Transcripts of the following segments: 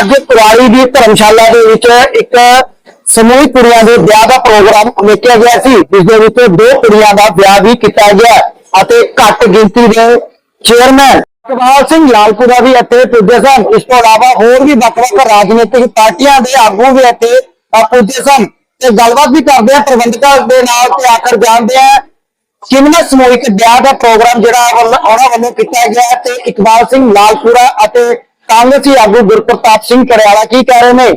ਅੱਜ ਕੁਰਾਲੀ ਦੀ ਧਰਮਸ਼ਾਲਾ ਦੇ ਵਿੱਚ ਇੱਕ ਸਮੂਹਿਕ ਕੁੜੀਆਂ ਦੇ ਵਿਆਹ ਦਾ ਪ੍ਰੋਗਰਾਮ ਉਮੀਕਿਆ ਗਿਆ ਸੀ, ਜਿਸ ਦੇ ਵਿੱਚ ਦੋ ਕੁੜੀਆਂ ਦਾ ਵਿਆਹ ਵੀ ਕੀਤਾ ਗਿਆ ਅਤੇ ਘੱਟ ਗਿਣਤੀ ਦੇ ਚੇਅਰਮੈਨ ਇਕਬਾਲ ਸਿੰਘ ਲਾਲਪੁਰਾ ਵੀ ਇੱਥੇ ਪੁੱਜੇ ਸਨ। ਇਸ ਤੋਂ ਇਲਾਵਾ ਹੋਰ ਵੀ ਵੱਖ-ਵੱਖ ਰਾਜਨੀਤਿਕ ਪਾਰਟੀਆਂ ਦੇ ਆਗੂ ਵੀ ਇੱਥੇ ਪੁੱਜੇ ਸਨ। ਤੇ ਗੱਲਬਾਤ ਵੀ ਕਰਦੇ ਆ ਪ੍ਰਬੰਧਕਾਂ ਦੇ ਨਾਲ ਤੇ ਆਖਰ ਜਾਣਦੇ ਆ ਕਿੰਨਾ ਸਮੂਹਿਕ ਵਿਆਹ ਦਾ ਪ੍ਰੋਗਰਾਮ ਜਿਹੜਾ ਵੱਲ- ਉਹਨਾਂ ਵੱਲੋਂ ਕੀਤਾ ਗਿਆ ਤੇ ਇਕਬਾਲ ਸਿੰਘ ਲਾਲਪੁਰਾ ਅਤੇ ਕਾਂਗਰਸੀ ਆਗੂ ਗੁਰਪ੍ਰਤਾਪ ਸਿੰਘ ਪੜਿਆਲਾ ਕੀ ਕਹਿ ਰਹੇ ਨੇ?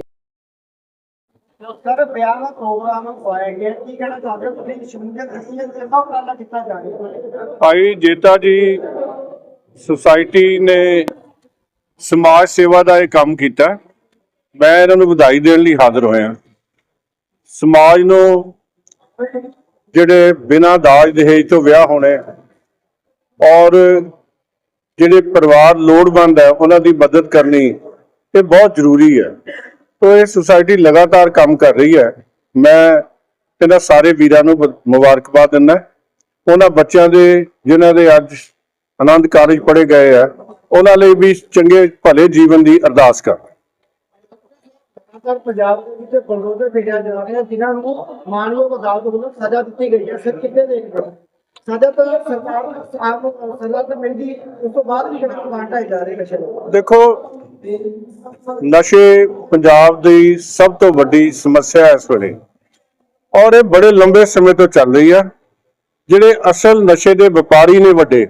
ਸਰ ਵਿਆਹ ਦਾ ਪ੍ਰੋਗਰਾਮ ਹੋਇਆ ਗਿਆ ਕੀ ਕਹਿਣਾ ਚਾਹੁੰਦੇ ਹੋ? ਤੁਸੀਂ ਸ਼ਮੂਲੀਅਤ ਕੀਤੀ ਹੈ ਕਿੰਨਾ ਉਪਰਾਲਾ ਕੀਤਾ ਜਾ ਰਿਹਾ ਹੈ? ਭਾਈ ਜੇਤਾ ਜੀ ਸੁਸਾਇਟੀ ਨੇ ਸਮਾਜ ਸੇਵਾ ਦਾ ਇਹ ਕੰਮ ਕੀਤਾ। ਮੈਂ ਇਹਨਾਂ ਨੂੰ ਵਧਾਈ ਦੇਣ ਲਈ ਹਾਜ਼ਰ ਹੋਇਆ। ਸਮਾਜ ਨੂੰ ਜਿਹੜੇ ਬਿਨਾਂ ਦਾਜ ਦਹੇਜ ਤੋਂ ਵਿਆਹ ਹੋਣੇ ਔਰ ਜਿਹੜੇ ਪਰਿਵਾਰ ਲੋੜਵੰਦ ਹੈ, ਉਹਨਾਂ ਦੀ ਮਦਦ ਕਰਨੀ ਇਹ ਬਹੁਤ ਜ਼ਰੂਰੀ ਹੈ। ਤੋ ਇਹ ਸੁਸਾਇਟੀ ਲਗਾਤਾਰ ਕੰਮ ਕਰ ਰਹੀ ਹੈ। ਮੈਂ ਇਹਨਾਂ ਸਾਰੇ ਵੀਰਾਂ ਨੂੰ ਮੁਬਾਰਕਬਾਦ ਦਿੰਦਾ ਉਹਨਾਂ ਬੱਚਿਆਂ ਦੇ, ਜਿਨ੍ਹਾਂ ਦੇ ਅੱਜ ਆਨੰਦ ਕਾਰਜ ਪੜੇ ਗਏ ਆ ਉਹਨਾਂ ਲਈ ਵੀ ਚੰਗੇ, ਭਲੇ ਜੀਵਨ ਦੀ ਅਰਦਾਸ ਕਰ ਸਰ ਪੰਜਾਬ ਦੇ ਵਿੱਚ ਬਲਡੋਜ਼ਰ ਭੇਜਿਆ ਜਾ ਰਿਹਾ ਜਿਨ੍ਹਾਂ ਨੂੰ ਮਾਨਯੋਗ ਅਦਾਲਤ ਵੱਲੋਂ ਸਜ਼ਾ ਦਿੱਤੀ ਗਈ ਹੈ। ਸਰ, ਕਿੱਥੇ ਦੇਖਦੇ ਹੋ? ਸਜ਼ਾ ਤਾਂ ਸਰਕਾਰ ਆਪ ਸਜ਼ਾ ਤਾਂ ਮਿਲਦੀ, ਉਸ ਤੋਂ ਬਾਅਦ ਵੀ ਜਿਹੜਾ ਪਲਾਂਟ ਢਾਏ ਜਾ ਰਹੇ ਨਸ਼ੇ ਨੂੰ ਦੇਖੋ, ਨਸ਼ੇ ਪੰਜਾਬ ਦੀ ਸਭ ਤੋਂ ਵੱਡੀ ਸਮੱਸਿਆ ਹੈ ਇਸ ਵੇਲੇ, ਔਰ ਇਹ ਬੜੇ ਲੰਬੇ ਸਮੇਂ ਤੋਂ ਚੱਲ ਰਹੀ ਆ। ਜਿਹੜੇ ਅਸਲ ਨਸ਼ੇ ਦੇ ਵਪਾਰੀ ਨੇ ਵੱਡੇ,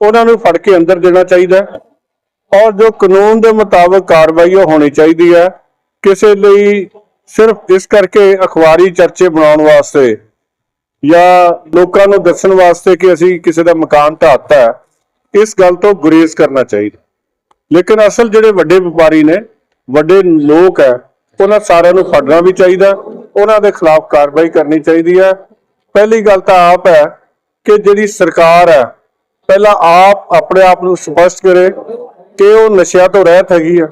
ਉਹਨਾਂ ਨੂੰ ਫੜ ਕੇ ਅੰਦਰ ਦੇਣਾ ਚਾਹੀਦਾ ਔਰ ਜੋ ਕਾਨੂੰਨ ਦੇ ਮੁਤਾਬਕ ਕਾਰਵਾਈ ਉਹ ਹੋਣੀ ਚਾਹੀਦੀ ਹੈ। ਕਿਸੇ ਲਈ ਸਿਰਫ ਇਸ ਕਰਕੇ ਅਖਬਾਰੀ ਚਰਚੇ ਬਣਾਉਣ ਵਾਸਤੇ ਜਾਂ ਲੋਕਾਂ ਨੂੰ ਦੱਸਣ ਵਾਸਤੇ ਕਿ ਅਸੀਂ ਕਿਸੇ ਦਾ ਮਕਾਨ ਢਾਤਾ ਹੈ, ਇਸ ਗੱਲ ਤੋਂ ਗੁਰੇਜ਼ ਕਰਨਾ ਚਾਹੀਦਾ। ਲੇਕਿਨ ਅਸਲ ਜਿਹੜੇ ਵੱਡੇ ਵਪਾਰੀ ਨੇ ਵੱਡੇ ਲੋਕ ਹੈ ਉਹਨਾਂ ਸਾਰਿਆਂ ਨੂੰ ਫੜਨਾ ਵੀ ਚਾਹੀਦਾ ਉਹਨਾਂ ਦੇ ਖਿਲਾਫ ਕਾਰਵਾਈ ਕਰਨੀ ਚਾਹੀਦੀ ਹੈ। ਪਹਿਲੀ ਗੱਲ ਤਾਂ ਆਪ ਹੈ ਕਿ ਜਿਹੜੀ ਸਰਕਾਰ ਹੈ ਪਹਿਲਾਂ ਆਪ ਆਪਣੇ ਆਪ ਨੂੰ ਸਪਸ਼ਟ ਕਰੇ ਕਿ ਉਹ ਨਸ਼ਿਆਂ ਤੋਂ ਰਹਿਤ ਹੈਗੀ ਆ।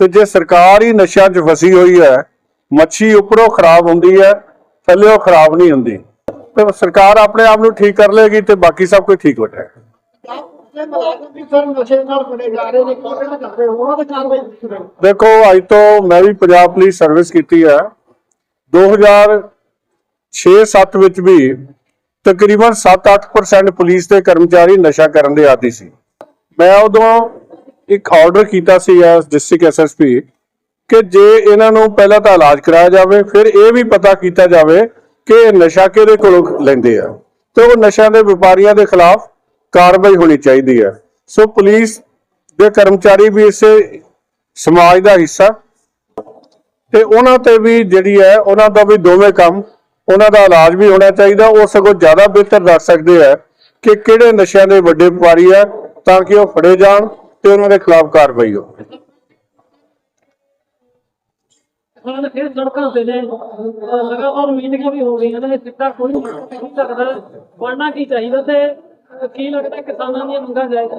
ਤੇ ਜੇ ਸਰਕਾਰ ਹੀ ਨਸ਼ਿਆਂ 'ਚ ਫਸੀ ਹੋਈ ਹੈ ਮੱਛੀ ਉੱਪਰੋਂ ਖਰਾਬ ਹੁੰਦੀ ਹੈ ਥੱਲੇੋਂ ਖਰਾਬ ਨਹੀਂ ਹੁੰਦੀ। ਤੇ ਸਰਕਾਰ ਆਪਣੇ ਆਪ ਨੂੰ ਠੀਕ ਕਰ ਲੇਗੀ ਤੇ ਬਾਕੀ ਸਭ ਕੁਝ ਠੀਕ ਹੋ ਜਾਏਗਾ। ਕੀਤੀ ਜਾਵੇ ਦੇਖੋ, ਅੱਜ ਤੋਂ ਮੈਂ ਵੀ ਪੰਜਾਬ ਪੁਲਿਸ ਸਰਵਿਸ ਕੀਤੀ ਹੈ। 2006-7 ਵਿੱਚ ਵੀ ਤਕਰੀਬਨ 7-8% ਪੁਲਿਸ ਦੇ ਕਰਮਚਾਰੀ ਨਸ਼ਾ ਕਰਨ ਦੇ ਆਦੀ ਸੀ। ਮੈਂ ਉਦੋਂ ਇੱਕ ਆਰਡਰ ਕੀਤਾ ਸੀ ਐਸ ਡਿਸਟ੍ਰਿਕਟ ਐਸਐਸਪੀ ਕਿ ਜੇ ਇਹਨਾਂ ਨੂੰ ਪਹਿਲਾਂ ਤਾਂ ਇਲਾਜ ਕਰਾਇਆ ਜਾਵੇ, ਫਿਰ ਇਹ ਵੀ ਪਤਾ ਕੀਤਾ ਜਾਵੇ ਕਿ ਨਸ਼ਾ ਕਿਹਦੇ ਕੋਲੋਂ ਲੈਂਦੇ ਆ। ਤੇ ਉਹ ਨਸ਼ਿਆਂ ਦੇ ਵਪਾਰੀਆਂ ਦੇ ਖਿਲਾਫ ਕਾਰਵਾਈ ਹੋਣੀ ਚਾਹੀਦੀ ਹੈ। ਸੋ ਪੁਲਿਸ ਦੇ ਕਰਮਚਾਰੀ ਵੀ ਇਸੇ ਸਮਾਜ ਦਾ ਹਿੱਸਾ। ਤੇ ਉਹਨਾਂ ਤੇ ਵੀ ਜਿਹੜੀ ਹੈ, ਉਹਨਾਂ ਦਾ ਵੀ ਦੋਵੇਂ ਕੰਮ, ਉਹਨਾਂ ਦਾ ਇਲਾਜ ਵੀ ਹੋਣਾ ਚਾਹੀਦਾ। ਉਹ ਸਗੋਂ ਜ਼ਿਆਦਾ ਬਿਹਤਰ ਦੱਸ ਸਕਦੇ ਆ ਕਿ ਕਿਹੜੇ ਨਸ਼ਿਆਂ ਦੇ ਵੱਡੇ ਵਪਾਰੀ ਆ ਤਾਂ ਕਿ ਉਹ ਫੜੇ ਜਾਣ ਤੇ ਉਹਨਾਂ ਦੇ ਖਿਲਾਫ ਕਾਰਵਾਈ ਹੋਵੇ। ਉਹਨਾਂ ਨੇ ਫਿਰ ਸੜਕਾਂ ਤੇ ਨੇ ਲਗਾਤਾਰ ਮੀਟਿੰਗਾਂ ਵੀ ਹੋ ਰਹੀਆਂ ਨੇ ਸਿੱਧਾ ਕੋਈ ਨਹੀਂ ਸਕਦਾ ਬਣਨਾ ਕੀ ਚਾਹੀਦਾ ਤੇ ਕੀ ਲੱਗਦਾ ਕਿਸਾਨਾਂ ਦੀਆਂ ਮੰਗਾਂ ਜਾਇਜ਼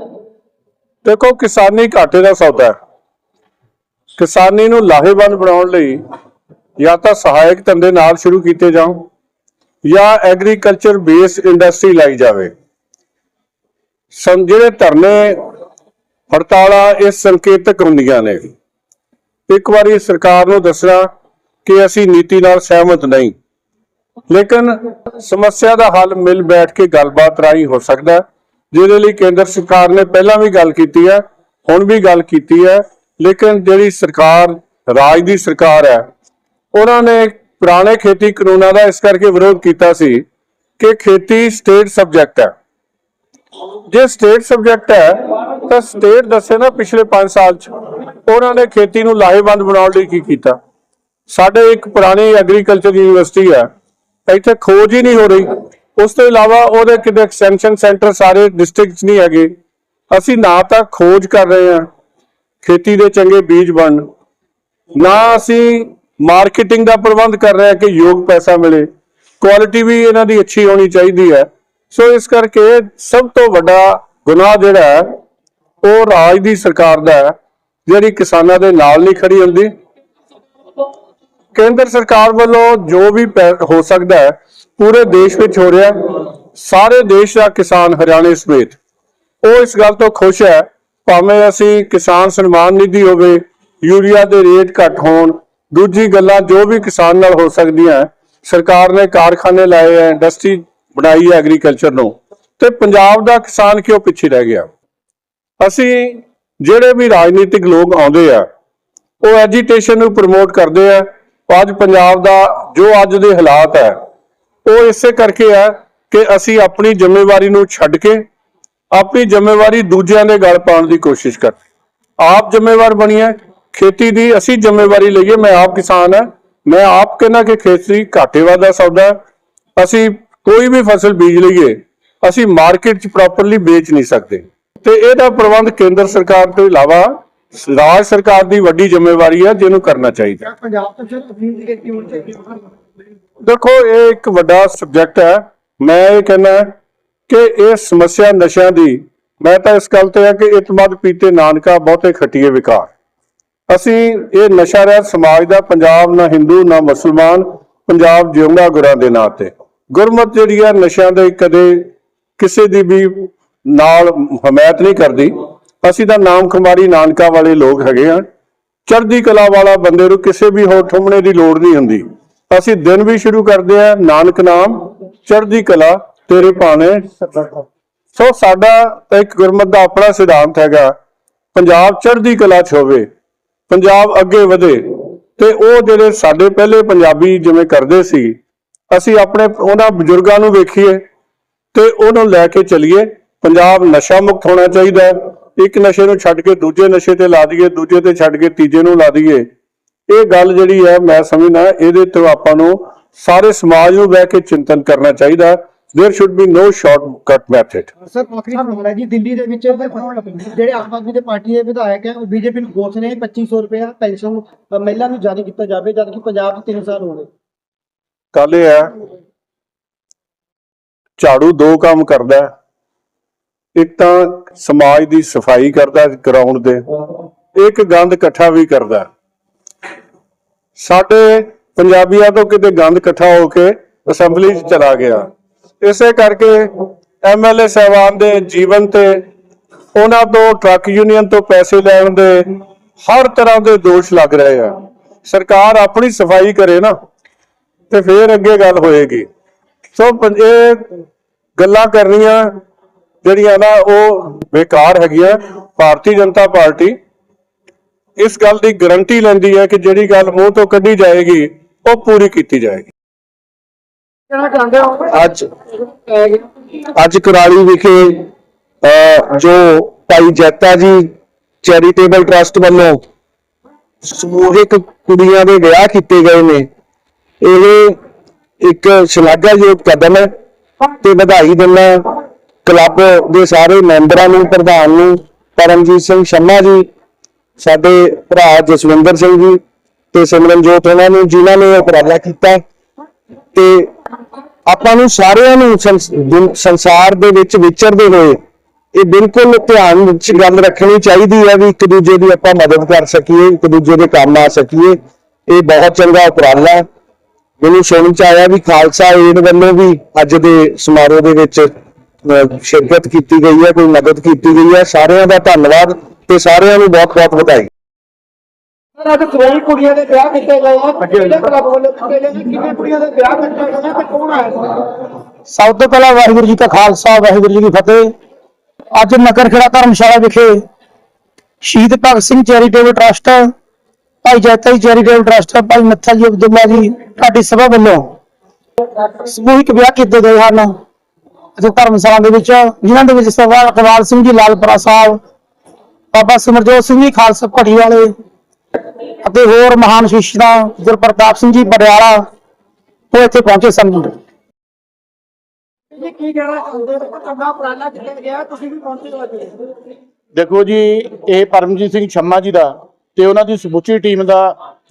ਦੇਖੋ, ਕਿਸਾਨੀ ਘਾਟੇ ਦਾ ਸੌਦਾ ਹੈ। ਕਿਸਾਨੀ ਨੂੰ ਲਾਹੇਵੰਦ ਬਣਾਉਣ ਲਈ ਜਾਂ ਤਾਂ ਸਹਾਇਕ ਧੰਦੇ ਨਾਲ ਸ਼ੁਰੂ ਕੀਤੇ ਜਾਣ ਜਾਂ ਐਗਰੀਕਲਚਰ ਬੇਸਡ ਇੰਡਸਟਰੀ ਲਾਈ ਜਾਵੇ। ਸੰ, ਜਿਹੜੇ ਧਰਨੇ, ਹੜਤਾਲਾਂ ਇਹ ਸੰਕੇਤਕ ਹੁੰਦੀਆਂ ਨੇ। ਇੱਕ ਵਾਰੀ ਸਰਕਾਰ ਨੂੰ ਦੱਸਣਾ ਕਿ ਅਸੀਂ ਨੀਤੀ ਨਾਲ ਸਹਿਮਤ ਨਹੀਂ। ਲੇਕਿਨ ਸਮੱਸਿਆ ਦਾ ਹੱਲ ਮਿਲ ਬੈਠ ਕੇ ਗੱਲਬਾਤ ਰਾਹੀਂ ਹੋ ਸਕਦਾ ਜਿਹਦੇ ਲਈ ਕੇਂਦਰ ਸਰਕਾਰ ਨੇ ਪਹਿਲਾਂ ਵੀ ਗੱਲ ਕੀਤੀ ਹੈ, ਹੁਣ ਵੀ ਗੱਲ ਕੀਤੀ ਹੈ, ਲੇਕਿਨ ਜਿਹੜੀ ਸਰਕਾਰ, ਰਾਜ ਦੀ ਸਰਕਾਰ ਹੈ, ਉਹਨਾਂ ਨੇ ਪੁਰਾਣੇ ਖੇਤੀ ਕਾਨੂੰਨਾਂ ਦਾ ਇਸ ਕਰਕੇ ਵਿਰੋਧ ਕੀਤਾ ਸੀ ਕਿ ਖੇਤੀ ਸਟੇਟ ਸਬਜੈਕਟ ਹੈ। ਜੇ ਸਟੇਟ ਸਬਜੈਕਟ ਹੈ, ਤਾਂ ਸਟੇਟ ਦੱਸੇ ਨਾ ਪਿਛਲੇ 5 ਸਾਲ ਚ। ਉਹਨਾਂ ਨੇ ਖੇਤੀ ਨੂੰ ਲਾਹੇਵੰਦ ਬਣਾਉਣ ਲਈ ਕੀ ਕੀਤਾ? ਸਾਡੇ ਇੱਕ ਪੁਰਾਣੀ ਐਗਰੀਕਲਚਰ ਯੂਨੀਵਰਸਿਟੀ ਹੈ, ਇੱਥੇ ਖੋਜ ਹੀ ਨਹੀਂ ਹੋ ਰਹੀ। ਉਸ ਤੋਂ ਇਲਾਵਾ ਉਹਦੇ ਕਿਤੇ ਐਕਸਟੈਂਸ਼ਨ ਸੈਂਟਰ ਸਾਰੇ ਡਿਸਟ੍ਰਿਕਟ 'ਚ ਨਹੀਂ ਹੈਗੇ। ਅਸੀਂ ਨਾ ਤਾਂ ਖੋਜ ਕਰ ਰਹੇ ਹਾਂ, ਖੇਤੀ ਦੇ ਚੰਗੇ ਬੀਜ ਬਣ ਨਾ ਅਸੀਂ ਮਾਰਕੀਟਿੰਗ ਦਾ ਪ੍ਰਬੰਧ ਕਰ ਰਹੇ ਹਾਂ ਕਿ ਯੋਗ ਪੈਸਾ ਮਿਲੇ। ਕੁਆਲਿਟੀ ਵੀ ਇਹਨਾਂ ਦੀ ਅੱਛੀ ਹੋਣੀ ਚਾਹੀਦੀ ਹੈ। ਸੋ ਇਸ ਕਰਕੇ ਸਭ ਤੋਂ ਵੱਡਾ ਗੁਨਾਹ ਜਿਹੜਾ ਹੈ, ਉਹ ਰਾਜ ਦੀ ਸਰਕਾਰ ਦਾ ਹੈ। ਜਿਹੜੀ ਕਿਸਾਨਾਂ ਦੇ ਨਾਲ ਨਹੀਂ ਖੜੀ ਹੁੰਦੀ? ਕੇਂਦਰ ਸਰਕਾਰ ਵੱਲੋਂ ਜੋ ਵੀ ਹੋ ਸਕਦਾ ਹੈ, ਪੂਰੇ ਦੇਸ਼ ਵਿੱਚ ਹੋ ਰਿਹਾ ਸਾਰੇ ਦੇਸ਼ ਦਾ ਕਿਸਾਨ ਹਰਿਆਣੇ ਸਮੇਤ। ਉਹ ਇਸ ਗੱਲ ਤੋਂ ਖੁਸ਼ ਹੈ, ਭਾਵੇਂ ਅਸੀਂ ਕਿਸਾਨ ਸਨਮਾਨ ਨਿਧੀ ਹੋਵੇ, ਯੂਰੀਆ ਦੇ ਰੇਟ ਘੱਟ ਹੋਣ, ਦੂਜੀ ਗੱਲਾਂ ਜੋ ਵੀ ਕਿਸਾਨ ਨਾਲ ਹੋ ਸਕਦੀਆਂ ਸਰਕਾਰ ਨੇ ਕਾਰਖਾਨੇ ਲਾਏ ਹੈ, ਇੰਡਸਟਰੀ ਬਣਾਈ ਹੈ ਐਗਰੀਕਲਚਰ ਨੂੰ। ਤੇ ਪੰਜਾਬ ਦਾ ਕਿਸਾਨ ਕਿਉਂ ਪਿੱਛੇ ਰਹਿ ਗਿਆ? ਅਸੀਂ ਜਿਹੜੇ ਵੀ ਰਾਜਨੀਤਿਕ ਲੋਕ ਆਉਂਦੇ ਆ, ਉਹ ਐਜੀਟੇਸ਼ਨ ਨੂੰ ਪ੍ਰਮੋਟ ਕਰਦੇ ਆ। ਅੱਜ ਪੰਜਾਬ ਦਾ ਜੋ ਅੱਜ ਦੇ ਹਾਲਾਤ ਹੈ ਉਹ ਇਸੇ ਕਰਕੇ ਹੈ ਕਿ ਅਸੀਂ ਆਪਣੀ ਜ਼ਿੰਮੇਵਾਰੀ ਨੂੰ ਛੱਡ ਕੇ ਆਪਣੀ ਜ਼ਿੰਮੇਵਾਰੀ ਦੂਜਿਆਂ ਦੇ ਗਲ ਪਾਉਣ ਦੀ ਕੋਸ਼ਿਸ਼ ਕਰ ਆਪ ਜ਼ਿੰਮੇਵਾਰ ਬਣੀਏ ਖੇਤੀ ਦੀ ਅਸੀਂ ਜ਼ਿੰਮੇਵਾਰੀ ਲਈਏ, ਮੈਂ ਆਪ ਕਿਸਾਨ ਹਾਂ ਮੈਂ ਆਪ ਕਹਿੰਦਾ ਕਿ ਖੇਤੀ ਘਾਟੇ ਵਾਲਾ ਸੌਦਾ, ਅਸੀਂ ਕੋਈ ਵੀ ਫਸਲ ਬੀਜ ਲਈਏ, ਅਸੀਂ ਮਾਰਕੀਟ 'ਚ ਪ੍ਰੋਪਰਲੀ ਵੇਚ ਨਹੀਂ ਸਕਦੇ। ਤੇ ਇਹਦਾ ਪ੍ਰਬੰਧ ਕੇਂਦਰ ਸਰਕਾਰ ਤੋਂ ਇਲਾਵਾ ਰਾਜ ਸਰਕਾਰ ਦੀ ਵੱਡੀ ਜ਼ਿੰਮੇਵਾਰੀ ਹੈ ਜਿਹਨੂੰ ਕਰਨਾ ਚਾਹੀਦਾ। ਪੰਜਾਬ ਤੋਂ ਸਿਰਫ ਅਫੀਮ ਦੀ ਖੇਤੀ ਹੋਣੀ ਚਾਹੀਦੀ ਹੈ। ਦੇਖੋ ਇਹ ਇੱਕ ਵੱਡਾ ਸਬਜੈਕਟ ਹੈ। ਮੈਂ ਇਹ ਕਹਿੰਦਾ ਕਿ ਇਹ ਸਮੱਸਿਆ ਨਸ਼ਿਆਂ ਦੀ ਮੈਂ ਤਾਂ ਇਸ ਗੱਲ ਤੇ ਆ ਕਿ ਇਤਮਦ ਪੀਤੇ ਨਾਨਕਾ ਬਹੁਤੇ ਖੱਟੀਏ ਵਿਕਾਰ। ਅਸੀਂ ਇਹ ਨਸ਼ਾ ਰਹਿਤ ਸਮਾਜ ਦਾ ਪੰਜਾਬ ਨਾ ਹਿੰਦੂ ਨਾ ਮੁਸਲਮਾਨ ਪੰਜਾਬ ਜਿਉਂਦਾ ਗੁਰਾਂ ਦੇ ਨਾਂ ਤੇ। ਗੁਰਮਤ ਜਿਹੜੀ ਆ ਨਸ਼ਿਆਂ ਦੇ ਕਦੇ ਕਿਸੇ ਦੀ ਵੀ ਨਾਲ ਹਮਾਇਤ ਨਹੀਂ ਕਰਦੀ। ਅਸੀਂ ਤਾਂ ਨਾਮ ਖੁਮਾਰੀ ਨਾਨਕਾ ਵਾਲੇ ਲੋਕ ਹੈਗੇ ਆ ਚੜ੍ਹਦੀ ਕਲਾ ਵਾਲਾ ਬੰਦੇ ਨੂੰ ਕਿਸੇ ਵੀ ਹੋਰ ਠੁੰਮਣੇ ਦੀ ਲੋੜ ਨਹੀਂ ਹੁੰਦੀ। ਅਸੀਂ ਦਿਨ ਵੀ ਸ਼ੁਰੂ ਕਰਦੇ ਆ ਨਾਨਕ ਨਾਮ, ਚੜ੍ਹਦੀ ਕਲਾ, ਤੇਰੇ ਭਾਣੇ। ਸੋ ਸਾਡਾ ਇੱਕ ਗੁਰਮਤ ਦਾ ਆਪਣਾ ਸਿਧਾਂਤ ਹੈਗਾ। ਪੰਜਾਬ ਚੜ੍ਹਦੀ ਕਲਾ 'ਚ ਹੋਵੇ, ਪੰਜਾਬ ਅੱਗੇ ਵਧੇ, ਤੇ ਉਹ ਜਿਹੜੇ ਸਾਡੇ ਪਹਿਲੇ ਪੰਜਾਬੀ ਜਿਵੇਂ ਕਰਦੇ ਸੀ, ਅਸੀਂ ਆਪਣੇ ਉਹਨਾਂ ਬਜ਼ੁਰਗਾਂ ਨੂੰ ਵੇਖੀਏ ਤੇ ਉਹਨੂੰ ਲੈ ਕੇ ਚੱਲੀਏ। ਪੰਜਾਬ ਨਸ਼ਾ ਮੁਕਤ ਹੋਣਾ ਚਾਹੀਦਾ ਹੈ ਇੱਕ ਨਸ਼ੇ ਨੂੰ ਛੱਡ ਕੇ ਦੂਜੇ ਨਸ਼ੇ ਤੇ ਲਾ ਦਈਏ ਦੂਜੇ ਤੇ ਛੱਡ ਕੇ ਤੀਜੇ ਨੂੰ ਲਾ ਦਈਏ ਇਹ ਗੱਲ ਜਿਹੜੀ ਹੈ ਮੈਂ ਸਮਝਦਾ ਇਹਦੇ ਤੋਂ ਆਪਾਂ ਨੂੰ ਸਾਰੇ ਸਮਾਜ ਨੂੰ ਬਹਿ ਕੇ ਚਿੰਤਨ ਕਰਨਾ ਚਾਹੀਦਾ there should be no shortcut method sir ਆਖਰੀ ਸਵਾਲ ਹੈ ਜੀ ਦਿੱਲੀ ਦੇ ਵਿੱਚ ਜਿਹੜੇ ਆਮ ਆਦਮੀ ਦੇ ਪਾਰਟੀ ਦੇ ਵਿਧਾਇਕ ਹੈ ਉਹ ਬੀਜੇਪੀ ਨੂੰ ਗੋਸ ਨੇ 2500 ਰੁਪਏ ਪੈਨਸ਼ਨ ਅ, ਮਹਿਲਾ ਨੂੰ ਜਾਰੀ ਕੀਤਾ ਜਾਵੇ ਜਦ ਕਿ ਪੰਜਾਬ 'ਚ 3 ਸਾਲ ਹੋ ਗਏ ਗੱਲ ਇਹ ਹੈ ਝਾੜੂ ਦੋ ਕੰਮ ਕਰਦਾ ਹੈ। ਇੱਕ ਤਾਂ ਸਮਾਜ ਦੀ ਸਫ਼ਾਈ ਕਰਦਾ ਗਰਾਊਂਡ ਦੇ। ਇੱਕ ਗੰਦ ਇਕੱਠਾ ਵੀ ਕਰਦਾ। ਸਾਡੇ ਪੰਜਾਬੀਆਂ ਤੋਂ ਕਿਤੇ ਗੰਦ ਇਕੱਠਾ ਹੋ ਕੇ ਅਸੈਂਬਲੀ 'ਚ ਚਲਾ ਗਿਆ। ਇਸੇ ਕਰਕੇ ਐਮਐਲਏ ਸਾਹਿਬਾਨ ਦੇ ਜੀਵਨ ਤੇ ਉਹਨਾਂ ਤੋਂ ਟਰੱਕ ਯੂਨੀਅਨ ਤੋਂ ਪੈਸੇ ਲੈਣ ਦੇ ਹਰ ਤਰ੍ਹਾਂ ਦੇ ਦੋਸ਼ ਲੱਗ ਰਹੇ ਆ। ਸਰਕਾਰ ਆਪਣੀ ਸਫ਼ਾਈ ਕਰੇ ਨਾ, ਤੇ ਫੇਰ ਅੱਗੇ ਗੱਲ ਹੋਏਗੀ। ਸੋ ਇਹ ਗੱਲਾਂ ਕਰਨੀਆਂ ਜਿਹੜੀਆਂ ਨਾ ਉਹ ਬੇਕਾਰ ਹੈਗੀਆਂ ਭਾਰਤੀ ਜਨਤਾ ਪਾਰਟੀ ਇਸ ਗੱਲ ਦੀ ਗਾਰੰਟੀ ਲੈਂਦੀ ਹੈ ਕਿ ਜਿਹੜੀ ਗੱਲ ਮੂੰਹ ਤੋਂ ਕੱਢੀ ਜਾਏਗੀ ਉਹ ਪੂਰੀ ਕੀਤੀ ਜਾਏਗੀ। ਅੱਜ ਅੱਜ ਕੁਰਾਲੀ ਵਿਖੇ ਜੋ ਭਾਈ ਜੈਤਾ ਜੀ ਚੈਰੀਟੇਬਲ ਟਰਸਟ ਵੱਲੋਂ ਸਮੂਹਿਕ ਕੁੜੀਆਂ ਦੇ ਵਿਆਹ ਕੀਤੇ ਗਏ ਨੇ ਇਹ ਇੱਕ ਸ਼ਲਾਘਾਯੋਗ ਕਦਮ ਹੈ ਤੇ ਵਧਾਈ ਦਿੰਦਾ ਕਲੱਬ ਦੇ ਸਾਰੇ ਮੈਂਬਰਾਂ ਨੂੰ, ਪ੍ਰਧਾਨ ਨੂੰ, ਪਰਮਜੀਤ ਸਿੰਘ ਸ਼ਰਮਾ ਜੀ, ਸਾਡੇ ਭਰਾ ਜਸਵਿੰਦਰ ਸਿੰਘ ਜੀ ਤੇ ਸਿਮਰਨਜੋਤ ਉਹਨਾਂ ਨੂੰ, ਜਿਨ੍ਹਾਂ ਨੇ ਉਪਰਾਲਾ ਕੀਤਾ। ਤੇ ਆਪਾਂ ਨੂੰ ਸਾਰਿਆਂ ਨੂੰ ਸੰਸਾਰ ਦੇ ਵਿੱਚ ਵਿਚਰਦੇ ਹੋਏ ਇਹ ਬਿਲਕੁਲ ਧਿਆਨ ਵਿੱਚ ਗੱਲ ਰੱਖਣੀ ਚਾਹੀਦੀ ਹੈ ਵੀ ਇੱਕ ਦੂਜੇ ਦੀ ਆਪਾਂ ਮਦਦ ਕਰ ਸਕੀਏ, ਇੱਕ ਦੂਜੇ ਦੇ ਕੰਮ ਆ ਸਕੀਏ। ਇਹ ਬਹੁਤ ਚੰਗਾ ਉਪਰਾਲਾ। ਹੈ ਮੈਨੂੰ ਸੁਣਨ ਚ ਆਇਆ ਵੀ ਖਾਲਸਾ ਏਡ ਵੱਲੋਂ ਵੀ ਅੱਜ ਦੇ ਸਮਾਰੋਹ ਦੇ ਵਿੱਚ ਸ਼ਿਰਕਤ ਕੀਤੀ ਗਈ ਹੈ ਕੋਈ ਮਦਦ ਕੀਤੀ ਗਈ ਹੈ। ਸਾਰਿਆਂ ਦਾ ਧੰਨਵਾਦ ਤੇ ਸਾਰਿਆਂ ਨੂੰ ਬਹੁਤ ਬਹੁਤ ਵਧਾਈ। ਸਰ ਅੱਜ ਕੋਈ ਕੁੜੀਆਂ ਦੇ ਵਿਆਹ ਕੀਤੇ ਗਏ ਆ। ਕਿਹੜੇ ਕਲੱਬ ਵੱਲੋਂ ਕੀਤੇ ਗਏ ਨੇ? ਕਿੰਨੇ ਕੁੜੀਆਂ ਦੇ ਵਿਆਹ ਕੀਤੇ ਗਏ ਨੇ ਤੇ ਕੌਣ ਆਇਆ ਸੀ? ਸਭ ਤੋਂ ਪਹਿਲਾਂ ਵਾਹਿਗੁਰੂ ਜੀ ਕਾ ਖਾਲਸਾ ਵਾਹਿਗੁਰੂ ਜੀ ਕੀ ਫਤਿਹ। ਅੱਜ ਨਗਰ ਖੇੜਾ ਧਰਮਸ਼ਾਲਾ ਵਿਖੇ ਸ਼ਹੀਦ ਭਗਤ ਸਿੰਘ ਚੈਰੀਟੇਬਲ ਟਰਸਟ ਭਾਈ ਜੈਤਾ ਜੀ ਚੈਰੀਟੇਬਲ ਟਰਸਟ ਭਾਈ ਮੱਥਾ ਜੀ ਅਬਦੁੱਲਾ ਜੀ ਢਾਡੀ ਸਭਾ ਵੱਲੋਂ ਸਮੂਹਿਕ ਵਿਆਹ ਕੀਤੇ ਗਏ ਹਨ। ਅਤੇ ਧਰਮਸ਼ਾਲਾ ਦੇ ਵਿੱਚ ਜਿਨ੍ਹਾਂ ਦੇ ਵਿੱਚ ਸਰਦਾਰ ਇਕਬਾਲ ਸਿੰਘ ਜੀ ਲਾਲਪੁਰਾ ਸਾਹਿਬ ਬਾਬਾ ਸਿਮਰਜੋਤ ਸਿੰਘ ਜੀ ਖਾਲਸਾ ਪੜੀ ਵਾਲੇ ਅਤੇ ਹੋਰ ਮਹਾਨ ਸ਼ਿਸ਼ਟਾਂ ਗੁਰਪ੍ਰਤਾਪ ਸਿੰਘ ਜੀ ਪਟਿਆਲਾ ਉਹ ਇੱਥੇ ਪਹੁੰਚੇ ਸਨ ਜੀ। ਕੀ ਕਹਿਣਾ ਚਾਹੁੰਦੇ ਹੋ? ਚੰਗਾ ਉਪਰਾਲਾ ਕੀਤਾ ਗਿਆ ਤੁਸੀਂ ਵੀ ਪਹੁੰਚੇ ਹੋ ਅੱਜ। ਦੇਖੋ ਜੀ ਇਹ ਪਰਮਜੀਤ ਸਿੰਘ ਛੰਮਾ ਜੀ ਦਾ ਤੇ ਉਹਨਾਂ ਦੀ ਸਮੁੱਚੀ ਟੀਮ ਦਾ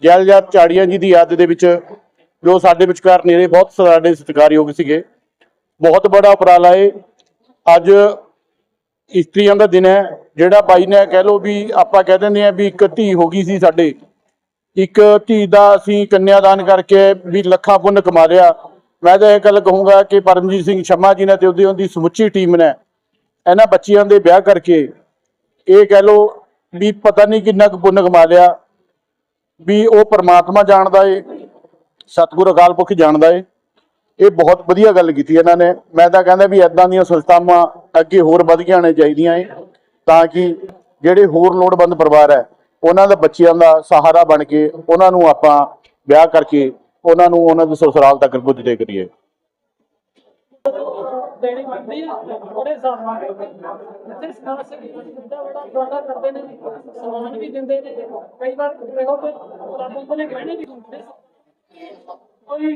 ਜੈਲਜਾਤ ਚਾੜੀਆਂ ਜੀ ਦੀ ਯਾਦ ਦੇ ਵਿੱਚ ਜੋ ਸਾਡੇ ਵਿਚਕਾਰ ਨੇੜੇ ਬਹੁਤ ਸਾਡੇ ਸਤਿਕਾਰਯੋਗ ਸੀਗੇ ਬਹੁਤ ਬੜਾ ਉਪਰਾਲਾ ਏ। ਅੱਜ ਇਸਤਰੀਆਂ ਦਾ ਦਿਨ ਹੈ, ਜਿਹੜਾ ਬਾਈ ਨੇ ਕਹਿ ਲੋ ਵੀ ਆਪਾਂ ਕਹਿ ਦਿੰਦੇ ਆ ਵੀ ਇੱਕ ਧੀ ਹੋ ਗਈ ਸੀ ਸਾਡੇ। ਇੱਕ ਧੀ ਦਾ ਅਸੀਂ ਕੰਨਿਆਦਾਨ ਕਰਕੇ ਵੀ ਲੱਖਾਂ ਪੁੰਨ ਕਮਾ ਲਿਆ। ਮੈਂ ਤਾਂ ਇਹ ਗੱਲ ਕਹੂੰਗਾ ਕਿ ਪਰਮਜੀਤ ਸਿੰਘ ਛੰਮਾ ਜੀ ਨੇ ਤੇ ਉਹਦੀ ਉਹਦੀ ਸਮੁੱਚੀ ਟੀਮ ਨੇ ਇਹਨਾਂ ਬੱਚਿਆਂ ਦੇ ਵਿਆਹ ਕਰਕੇ ਇਹ ਕਹਿ ਲੋ ਵੀ ਪਤਾ ਨਹੀਂ ਕਿੰਨਾ ਕੁ ਪੁੰਨ ਕਮਾ ਲਿਆ। ਵੀ ਉਹ ਪਰਮਾਤਮਾ ਜਾਣਦਾ ਏ, ਸਤਿਗੁਰ ਅਕਾਲ ਪੁਰਖ ਜਾਣਦਾ ਏ। ਇਹ ਬਹੁਤ ਵਧੀਆ ਗੱਲ ਕੀਤੀ ਇਹਨਾਂ ਨੇ। ਮੈਂ ਤਾਂ ਕਹਿੰਦਾ ਵੀ ਐਦਾਂ ਦੀਆਂ ਸੰਸਥਾਵਾਂ ਅੱਗੇ ਹੋਰ ਵਧ ਕੇ ਚਾਹੀਦੀਆਂ ਏ, ਤਾਂ ਕਿ ਜਿਹੜੇ ਹੋਰ ਲੋੜਵੰਦ ਪਰਿਵਾਰ ਹੈ, ਉਹਨਾਂ ਦੇ ਬੱਚਿਆਂ ਦਾ ਸਹਾਰਾ ਬਣ ਕੇ ਉਹਨਾਂ ਨੂੰ ਆਪਾਂ ਵਿਆਹ ਕਰਕੇ ਉਹਨਾਂ ਨੂੰ ਉਹਨਾਂ ਦੇ ਸਸੁਰਾਲ ਤੱਕ ਪੁੱਜਦੇ ਕਰੀਏ। ਦੇਣੀ ਬਣਦੀ ਆ, ਬੜੇ ਸਾਮਾਨ ਇੱਥੇ ਸਕਾਲਰਸ਼ਿਪ ਦਾ ਬੜਾ ਤੁਹਾਡਾ ਕਰਦੇ ਨੇ। ਸਮਾਨ ਵੀ ਦਿੰਦੇ ਨੇ। ਕਈ ਵਾਰ ਦੇਖੋ ਕਿ ਕਲਾਬਾਂ ਕੋਲੇ ਗਹਿਣੇ ਵੀ ਹੁੰਦੇ ਦੀ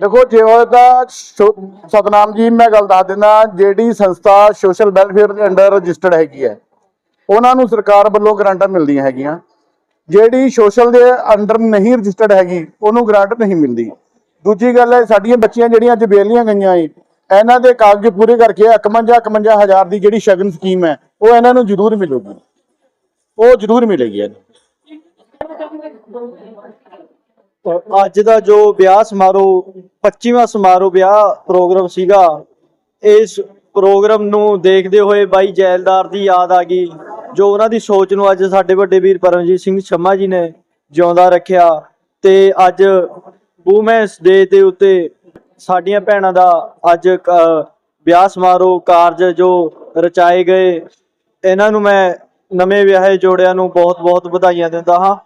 ਦੇਖੋ ਜੇ ਉਹਦਾ ਸ਼ੋ- ਸਤਨਾਮ ਜੀ ਮੈਂ ਗੱਲ ਦੱਸ ਦਿੰਦਾ ਜਿਹੜੀ ਸੰਸਥਾ ਸੋਸ਼ਲ ਵੈਲਫੇਅਰ ਦੇ ਅੰਡਰ ਰਜਿਸਟਰਡ ਹੈਗੀ ਹੈ ਉਹਨਾਂ ਨੂੰ ਸਰਕਾਰ ਵੱਲੋਂ ਗ੍ਰਾਂਟਾਂ ਮਿਲਦੀਆਂ ਹੈਗੀਆਂ। ਜਿਹੜੀ ਸੋਸ਼ਲ ਦੇ ਅੰਡਰ ਨਹੀਂ ਰਜਿਸਟਰਡ ਹੈਗੀ ਉਹਨੂੰ ਗ੍ਰਾਂਟ ਨਹੀਂ ਮਿਲਦੀ। ਦੂਜੀ ਗੱਲ ਹੈ ਸਾਡੀਆਂ ਬੱਚੀਆਂ ਜਿਹੜੀਆਂ ਅੱਜ ਬੇਲੀਆਂ ਗਈਆਂ ਏ ਇਹਨਾਂ ਦੇ ਕਾਗਜ਼ ਪੂਰੇ ਕਰਕੇ 51 51 ਹਜ਼ਾਰ ਦੀ ਜਿਹੜੀ ਸ਼ਗਨ ਸਕੀਮ ਹੈ ਉਹ ਇਹਨਾਂ ਨੂੰ ਜ਼ਰੂਰ ਮਿਲੂਗੀ। ਉਹ ਜ਼ਰੂਰ ਮਿਲੇਗੀ ਇਹਨਾਂ। ਨੂੰ। ਅੱਜ ਦਾ ਜੋ ਵਿਆਹ ਸਮਾਰੋਹ 25ਵਾਂ ਸਮਾਰੋਹ ਵਿਆਹ ਪ੍ਰੋਗਰਾਮ ਸੀਗਾ, ਇਸ ਪ੍ਰੋਗਰਾਮ ਨੂੰ ਦੇਖਦੇ ਹੋਏ ਬਾਈ ਜੈਲਦਾਰ ਦੀ ਯਾਦ ਆ ਗਈ, ਜੋ ਉਹਨਾਂ ਦੀ ਸੋਚ ਨੂੰ ਅੱਜ ਸਾਡੇ ਵੱਡੇ ਵੀਰ ਪਰਮਜੀਤ ਸਿੰਘ ਸ਼ਰਮਾ ਜੀ ਨੇ ਜਿਉਂਦਾ ਰੱਖਿਆ ਤੇ ਅੱਜ ਵੂਮੈਨਸ ਡੇ ਦੇ ਉੱਤੇ ਸਾਡੀਆਂ ਭੈਣਾਂ ਦਾ ਅੱਜ ਵਿਆਹ ਸਮਾਰੋਹ ਕਾਰਜ ਜੋ ਰਚਾਏ ਗਏ, ਇਹਨਾਂ ਨੂੰ ਮੈਂ ਨਵੇਂ ਵਿਆਹੇ ਜੋੜਿਆਂ ਨੂੰ ਬਹੁਤ-ਬਹੁਤ ਵਧਾਈਆਂ ਦਿੰਦਾ ਹਾਂ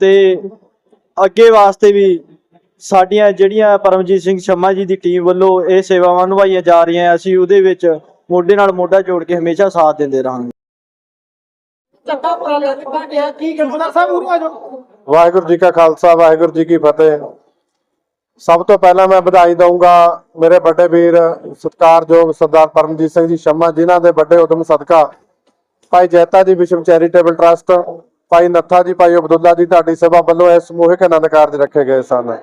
ਤੇ ਅੱਗੇ ਵਾਸਤੇ ਵੀ ਸਾਡੀਆਂ ਜਿਹੜੀਆਂ ਪਰਮਜੀਤ ਸਿੰਘ ਸ਼ਰਮਾ ਜੀ ਦੀ ਟੀਮ ਵੱਲੋਂ ਇਹ ਸੇਵਾਵਾਂ ਨਿਭਾਈਆਂ ਜਾ ਰਹੀਆਂ ਅਸੀਂ ਉਹਦੇ ਵਿੱਚ ਮੋਢੇ ਨਾਲ ਮੋਢਾ ਜੋੜ ਕੇ ਹਮੇਸ਼ਾ ਸਾਥ ਦਿੰਦੇ ਰਹਾਂਗੇ। ਚੱਕਾ ਪਰਾ ਲੱਗਦਾ ਗਿਆ ਕੀ ਕਰਦਾ ਸਾਹਿਬ ਉਰੇ ਆ ਜਾਓ। ਵਾਹਿਗੁਰੂ ਜੀ ਕਾ ਖਾਲਸਾ ਵਾਹਿਗੁਰੂ ਜੀ ਕੀ ਫਤਿਹ। ਸਭ ਤੋਂ ਪਹਿਲਾਂ ਮੈਂ ਵਧਾਈ ਦਊਂਗਾ ਮੇਰੇ ਵੱਡੇ ਵੀਰ ਸਤਿਕਾਰਯੋਗ ਸਰਦਾਰ ਪਰਮਜੀਤ ਸਿੰਘ ਜੀ ਸ਼ਰਮਾ ਜਿਨ੍ਹਾਂ ਦੇ ਵੱਡੇ ਉਦਮ ਸਦਕਾ ਭਾਈ ਜੈਤਾ ਜੀ ਵਿਸ਼ਵ ਚੈਰੀਟੇਬਲ ਟਰਸਟ ਭਾਈ ਨੱਥਾ ਜੀ, ਭਾਈ ਅਬਦੁੱਲਾ ਜੀ ਤੁਹਾਡੀ ਸੇਵਾ ਵੱਲੋਂ ਇਹ ਸਮੂਹਿਕ ਆਨੰਦ ਕਾਰਜ ਰੱਖੇ ਗਏ ਸਨ।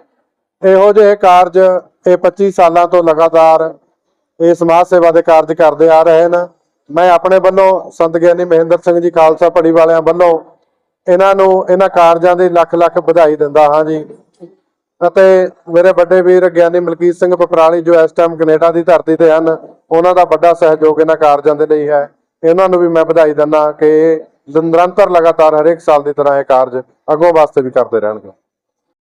ਇਹੋ ਜਿਹੇ ਕਾਰਜ ਇਹ 25 ਸਾਲਾਂ ਤੋਂ ਲਗਾਤਾਰ ਇਹ ਸਮਾਜ ਸੇਵਾ ਦੇ ਕਾਰਜ ਕਰਦੇ ਆ ਰਹੇ ਹਨ। ਮੈਂ ਆਪਣੇ ਵੱਲੋਂ ਸੰਤ ਗਿਆਨੀ ਮਹਿੰਦਰ ਸਿੰਘ ਜੀ, ਖਾਲਸਾ ਪੜੀ ਵਾਲਿਆਂ ਵੱਲੋਂ ਇਹਨਾਂ ਨੂੰ ਇਹਨਾਂ ਕਾਰਜਾਂ ਦੀ ਲੱਖ ਲੱਖ ਵਧਾਈ ਦਿੰਦਾ ਹਾਂ ਜੀ। ਅਤੇ ਮੇਰੇ ਵੱਡੇ ਵੀਰ ਗਿਆਨੀ ਮਲਕੀਤ ਸਿੰਘ ਪਪਰਾਲੀ ਜੋ ਇਸ ਟਾਈਮ ਕੈਨੇਡਾ ਦੀ ਧਰਤੀ ਤੇ ਹਨ, ਉਹਨਾਂ ਦਾ ਵੱਡਾ ਸਹਿਯੋਗ ਇਹਨਾਂ ਕਾਰਜਾਂ ਦੇ ਲਈ ਹੈ। ਇਹਨਾਂ ਨੂੰ ਵੀ ਮੈਂ ਵਧਾਈ ਦਿੰਦਾ ਕਿ ਨਿਰੰਤਰ ਲਗਾਤਾਰ ਹਰੇਕ ਸਾਲ ਦੀ ਤਰ੍ਹਾਂ ਇਹ ਕਾਰਜ ਅੱਗੋਂ ਵਾਸਤੇ ਵੀ ਕਰਦੇ ਰਹਿਣਗੇ।